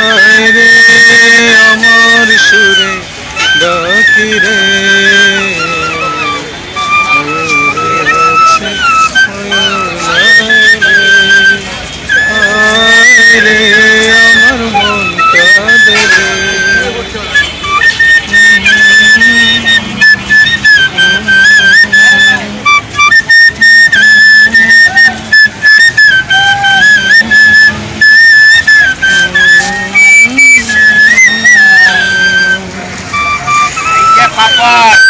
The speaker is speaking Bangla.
আয় আমার সুরে ডাকি রে। Fuck!